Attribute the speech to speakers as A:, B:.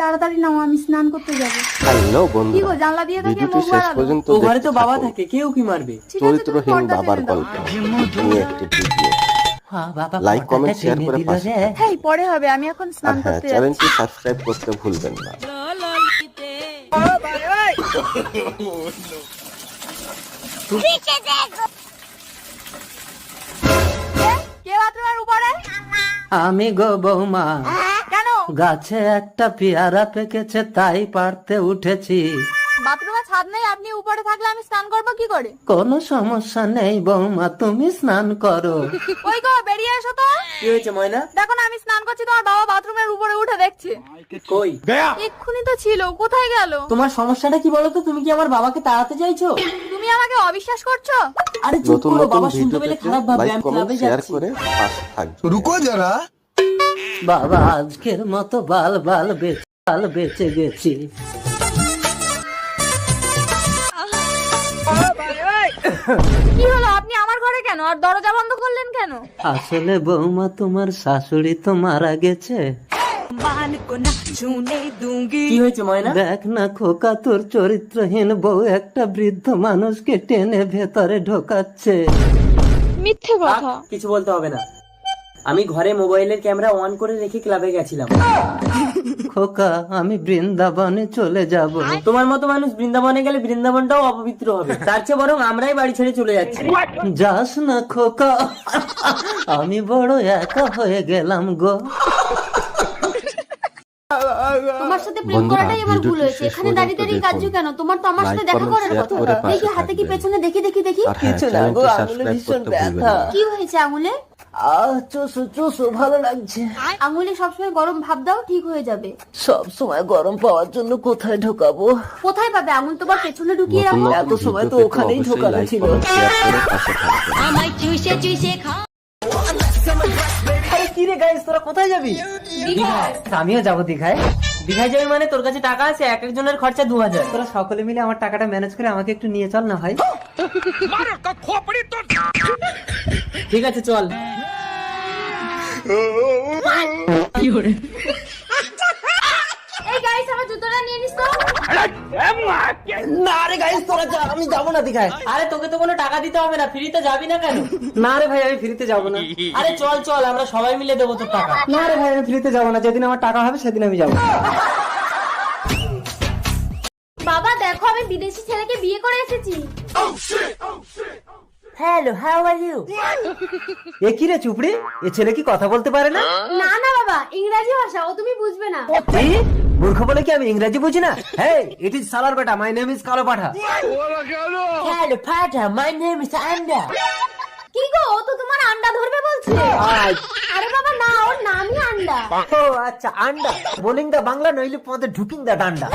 A: তাড়াতাড়ি নাও আমি স্নান করতে যাব।
B: হ্যালো
A: কি গো জানলা দিয়ে থাকে
B: ভিডিওটি
A: মুখ
B: শেষ
A: বাড়ালো
B: পর্যন্ত
C: ও ঘরে তো
B: দেখতে
C: বাবা
B: থাকুন।
C: থাকে কেউ কি মারবে?
A: ঠিক আছে তুমি
B: চরিত্রহীন
A: পর্দা
B: বাবার
A: ছেড়ে দাও।
B: গল্প। নিয়ে একটি ভিডিও। লাইক কমেন্ট শেয়ার করে পাশে থাকুন।
A: হ্যাঁ পরে হবে আমি এখন
B: আর
A: স্নান
B: হ্যাঁ
A: করতে যাচ্ছি।
B: চ্যানেলটি সাবস্ক্রাইব করতে ভুলবেন না।
A: কে? বাথরুমের উপরে?
D: আমি গো বৌমা।
A: কেন
D: গাছে একটা পেয়ারা পেকেছে তাই পারতে উঠেছি।
A: বাথরুমে ছাদ নেই আপনি উপরে থাকলে আমি স্নান কি করে?
D: সমস্যা নেই বৌমা তুমি স্নান করো।
A: ওই গো বেরিয়ে এসো তো।
C: কি হয়েছে ময়না?
A: দেখো না আমি স্নান করছি তোমার বাবা বাথরুমের উপরে উঠে দেখছে।
C: কই?
A: এক্ষুনি তো ছিল কোথায় গেল?
C: তোমার সমস্যাটা কি বলো তো? তুমি কি আমার বাবাকে তাড়াতে চাইছো?
A: তুমি আমাকে অবিশ্বাস করছ?
C: আরে চুপ করো বাবা শুনতে পেলে খারাপ আমি ক্লাবে যাচ্ছি।
E: রুকো যারা
D: বাবা আজকের মতো বাল বাল বেঁচে বাল বেঁচে গেছি।
A: কি হলো? আপনি আমার ঘরে কেন? আর দরজা বন্ধ করলেন কেন?
D: আসলে বৌমা তোমার শাশুড়ি তো মারা গেছে।
C: কি হয়েছে ময়না?
D: দেখ না খোকা তোর চরিত্রহীন বউ একটা বৃদ্ধ মানুষকে টেনে ভেতরে ঢোকাচ্ছে।
A: মিথ্যে
C: থাক, কিছু বলতে হবে না। আমি ঘরে মোবাইলের ক্যামেরা অন করে রেখে ক্লাবে গেছিলাম।
D: খোকা আমি বৃন্দাবনে চলে যাব।
C: তোমার মতো মানুষ বৃন্দাবনে গেলে বৃন্দাবনটাও অপবিত্র হবে। তার চেয়ে বরং আমরাই বাড়ি ছেড়ে চলে যাচ্ছি।
D: যাস না খোকা আমি বড় একা হয়ে গেলাম গো।
A: তোমার সাথে প্রেম করাটাই আমার ভুল হয়েছে। এখানে দাঁড়িয়ে দাঁড়িয়ে কাজু কেন? তোমার তো আমার সাথে দেখা করার কথা। দেখি হাতে কি পেছনে দেখি দেখি। দেখি
B: হ্যাঁ
D: কিছু না গো, আঙুলে ভীষণ ব্যথা।
A: কি হয়েছে আঙুলে?
D: আহ চুসু চুসু ভালো লাগছে।
A: আঙুলে সবসময় গরম ভাব দাও ঠিক হয়ে যাবে।
D: সব সময় গরম পাওয়ার জন্য কোথায় ঢোকাবো?
A: কোথায় পাবে? আঙুল তোমার পেছনে ঢুকিয়ে রাখো।
D: এত সময় তো ওখানেই ঢোকানো ছিল।
A: আমায় চুষে চুষে খাও
C: আরে কি রে গাইস তোরা কোথায় যাবি?
D: আমিও যাব দীঘায়।
C: দীঘায় যাবি মানে তোর কাছে টাকা আছে এক একজনের খরচা দু হাজার
D: তোরা সকলে মিলে আমার টাকাটা ম্যানেজ করে আমাকে একটু নিয়ে চল না ভাই।
C: ঠিক আছে চল
A: এই গাইস আমার জুতোটা নিয়ে নিস তো
D: না রে গাইস তোরা যা আমি যাব না দীঘায়।
C: আরে তোকে তো কোনো টাকা দিতে হবে না ফ্রিতে যাবি না কেন?
D: না রে ভাই আমি ফ্রিতে যাব না।
C: আরে চল চল আমরা সবাই মিলে দেবো তোর টাকা।
D: না রে ভাই আমি ফ্রিতে যাব না যেদিন আমার টাকা হবে সেদিন আমি যাব।
A: বাবা দেখো আমি বিদেশি ছেলেকে বিয়ে করে এসেছি।
C: হ্যালো হাউ আর ইউ
D: এ কি রে চুপড়ি? এ ছেলে কি কথা বলতে পারে না?
A: না না বাবা ইংরেজি ভাষা ও তুমি বুঝবে না।
D: কি? মূর্খ বলে কি আমি ইংরেজি বুঝি না? হেই ইট ইজ সালার বেটা মাই নেম ইজ কালো পাঠা।
C: হ্যালো ফাটা মাই নেম ইজ আন্ডা
A: কি গো ও তো তোমার আন্ডা ধরবে বলছে। আরে বাবা না ওর নামই আন্ডা।
D: ও আচ্ছা আন্ডা। বোলিং দা বাংলা নইলে পদে ঢুকিং দা ডান্ডা